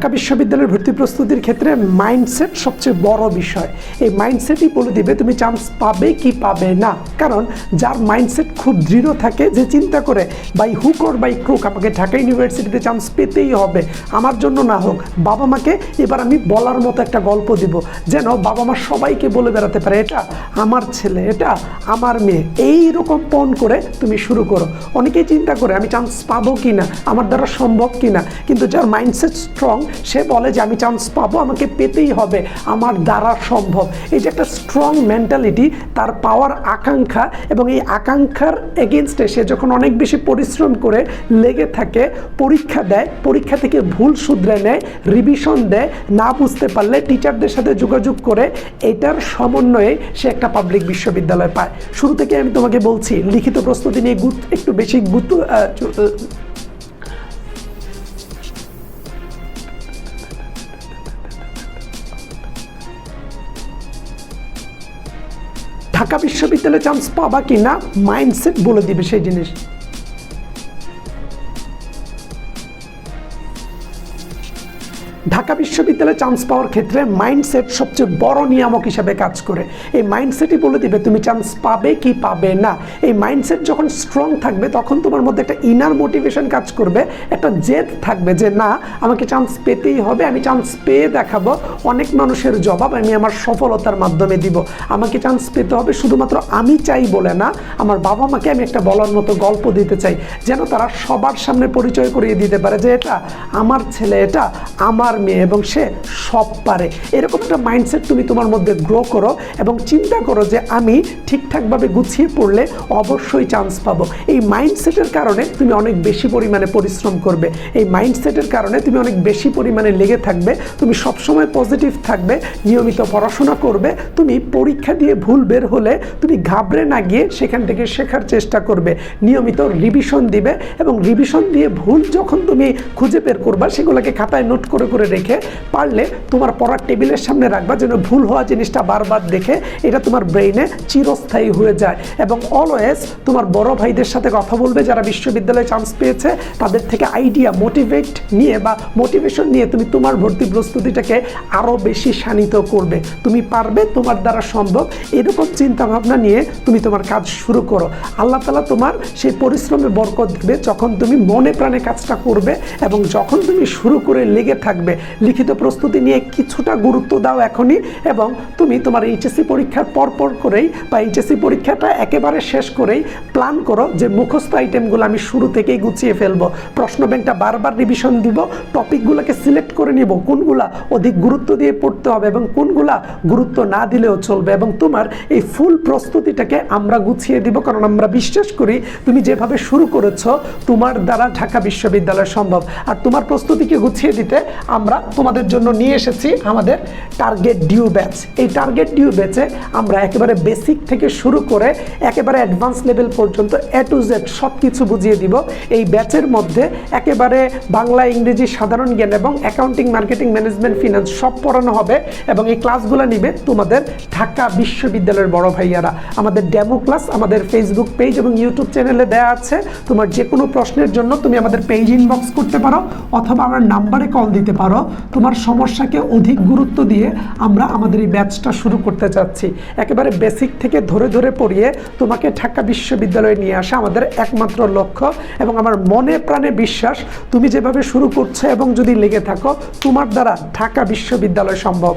ঢাকা বিশ্ববিদ্যালয়ের ভর্তি প্রস্তুতির ক্ষেত্রে মাইন্ডসেট সবচেয়ে বড় বিষয়। এই মাইন্ডসেটই বলে দিবে, তুমি চান্স পাবে কি পাবে না। কারণ যার মাইন্ডসেট খুব দৃঢ় থাকে, যে চিন্তা করে, by hook or by crook, আমাকে ঢাকা ইউনিভার্সিটিতে চান্স পেতেই হবে। আমার জন্য না হোক, বাবা মাকে এবার আমি বলার মতো একটা গল্প দিব। যেন বাবা মা সবাইকে বলে বেড়াতে পারে, এটা আমার ছেলে, এটা আমার মেয়ে। এই রকম পণ করে তুমি শুরু করো। অনেকেই চিন্তা করে, আমি চান্স পাবো কি না? আমার দ্বারা সম্ভব কি না? কিন্তু যার মাইন্ডসেট স্ট্রং সে বলে যে, আমি চান্স পাবো, আমাকে পেতেই হবে, আমার দ্বারা সম্ভব। এই যে একটা স্ট্রং মেন্টালিটি তার পাওয়ার আকাঙ্ক্ষা, এবং এই আকাঙ্ক্ষার এগেনস্টে সে যখন অনেক বেশি পরিশ্রম করে, লেগে থাকে, পরীক্ষা দেয়, পরীক্ষা থেকে ভুল শুধরে নেয় রিভিশন দেয়, না বুঝতে পারলে টিচারদের সাথে যোগাযোগ করে, এটার সমন্বয়ে সে একটা পাবলিক বিশ্ববিদ্যালয় পায়। শুরু থেকে আমি তোমাকে বলছি, লিখিত প্রস্তুতি নিয়ে একটু বেশি গুরুত্ব ঢাকা বিশ্ববিদ্যালয়ে চান্স পাবা কি না মাইন্ডসেট বলে দিবে সেই জিনিস। ঢাকা বিশ্ববিদ্যালয়ে চান্স পাওয়ার ক্ষেত্রে মাইন্ডসেট সবচেয়ে বড় নিয়ামক হিসাবে কাজ করে। এই মাইন্ডসেটই বলে দিবে, তুমি চান্স পাবে কি পাবে না? এই মাইন্ডসেট যখন স্ট্রং থাকবে, তখন তোমার মধ্যে একটা ইনার মোটিভেশন কাজ করবে, একটা জেদ থাকবে যে, না, আমাকে চান্স পেতেই হবে, আমি চান্স পেয়ে দেখাবো, অনেক মানুষের জবাব আমি আমার সফলতার মাধ্যমে দিব। আমাকে চান্স পেতে হবে শুধুমাত্র আমি চাই বলে না, আমার বাবা মাকে আমি একটা বলার মতো গল্প দিতে চাই। যেন তারা সবার সামনে পরিচয় করিয়ে দিতে পারে যে, এটা আমার ছেলে, এটা আমার মেয়ে এবং সে সব পারে। এরকম একটা মাইন্ডসেট তুমি তোমার মধ্যে গ্রো করো এবং চিন্তা করো যে আমি ঠিকঠাকভাবে গুছিয়ে পড়লে অবশ্যই চান্স পাবো। এই মাইন্ডসেটের কারণে তুমি অনেক বেশি পরিমাণে পরিশ্রম করবে। এই মাইন্ডসেটের কারণে তুমি অনেক বেশি পরিমাণে লেগে থাকবে। তুমি সবসময় পজিটিভ থাকবে, নিয়মিত পড়াশোনা করবে, তুমি পরীক্ষা দিয়ে ভুল বের হলে তুমি ঘাবড়ে না গিয়ে সেখান থেকে শেখার চেষ্টা করবে। নিয়মিত রিভিশন দিবে এবং রিভিশন দিয়ে ভুল যখন তুমি খুঁজে বের করবা, সেগুলোকে খাতায় নোট করে করে রেখে পারলে তোমার পড়ার টেবিলের সামনে রাখবা যেন ভুল হওয়া জিনিসটা বারবার দেখে এটা তোমার ব্রেইনে চিরস্থায়ী হয়ে যায়। এবং অলওয়েজ তোমার বড় ভাইদের সাথে কথা বলবে, যারা বিশ্ববিদ্যালয়ে চান্স পেয়েছে, তাদের থেকে আইডিয়া মোটিভেট নিয়ে বা মোটিভেশন নিয়ে তুমি তোমার ভর্তি প্রস্তুতিটাকে আরও বেশি শানিত করবে। তুমি পারবে, তোমার দ্বারা সম্ভব। এরকম চিন্তা ভাবনা নিয়ে তুমি তোমার কাজ শুরু করো। আল্লাহ তালা তোমার সেই পরিশ্রমে বরকত দেবে যখন তুমি মনে প্রাণে কাজটা করবে এবং যখন তুমি শুরু করে লেগে থাকবে লিখিত প্রস্তুতি নিয়ে কিছুটা গুরুত্ব দাও এখনই এবং তুমি তোমার এইচএসসি পরীক্ষার পর পর করেই বা এইচএসসি পরীক্ষাটা একেবারে শেষ করেই প্ল্যান করো যে মুখস্থ আইটেমগুলো আমি শুরু থেকেই গুছিয়ে ফেলব। প্রশ্ন ব্যাংকটা বারবার রিভিশন দিব টপিকগুলোকে সিলেক্ট করে নিব, কোনগুলা অধিক গুরুত্ব দিয়ে পড়তে হবে এবং কোনগুলা গুরুত্ব না দিলেও চলবে এবং তোমার এই ফুল প্রস্তুতিটাকে আমরা গুছিয়ে দিব। কারণ আমরা বিশ্বাস করি তুমি যেভাবে শুরু করেছ, তোমার দ্বারা ঢাকা বিশ্ববিদ্যালয় সম্ভব। আর তোমার প্রস্তুতিকে গুছিয়ে দিতে আমরা তোমাদের জন্য নিয়ে এসেছি আমাদের টার্গেট ডিউ ব্যাচ এই টার্গেট ডিউ ব্যাচে আমরা একেবারে বেসিক থেকে শুরু করে একেবারে অ্যাডভান্স লেভেল পর্যন্ত এ টু জেড সব কিছু বুঝিয়ে দিব। এই ব্যাচের মধ্যে একেবারে বাংলা, ইংরেজি, সাধারণ জ্ঞান এবং অ্যাকাউন্টিং মার্কেটিং ম্যানেজমেন্ট ফিনান্স সব পড়ানো হবে এবং এই ক্লাসগুলো নিবে তোমাদের ঢাকা বিশ্ববিদ্যালয়ের বড় ভাইয়ারা। আমাদের ডেমো ক্লাস আমাদের ফেসবুক পেজ এবং ইউটিউব চ্যানেলে দেওয়া আছে। তোমার যে কোনো প্রশ্নের জন্য তুমি আমাদের পেজ ইনবক্স করতে পারো অথবা আমার নাম্বারে কল দিতে পারো তোমার সমস্যাকে অধিক গুরুত্ব দিয়ে আমরা আমাদের এই ব্যাচটা শুরু করতে চাচ্ছি। একেবারে বেসিক থেকে ধরে ধরে পড়িয়ে তোমাকে ঢাকা বিশ্ববিদ্যালয়ে নিয়ে আসা আমাদের একমাত্র লক্ষ্য এবং আমার মনে প্রাণে বিশ্বাস, তুমি যেভাবে শুরু করছ এবং যদি লেগে থাকো, তোমার দ্বারা ঢাকা বিশ্ববিদ্যালয় সম্ভব।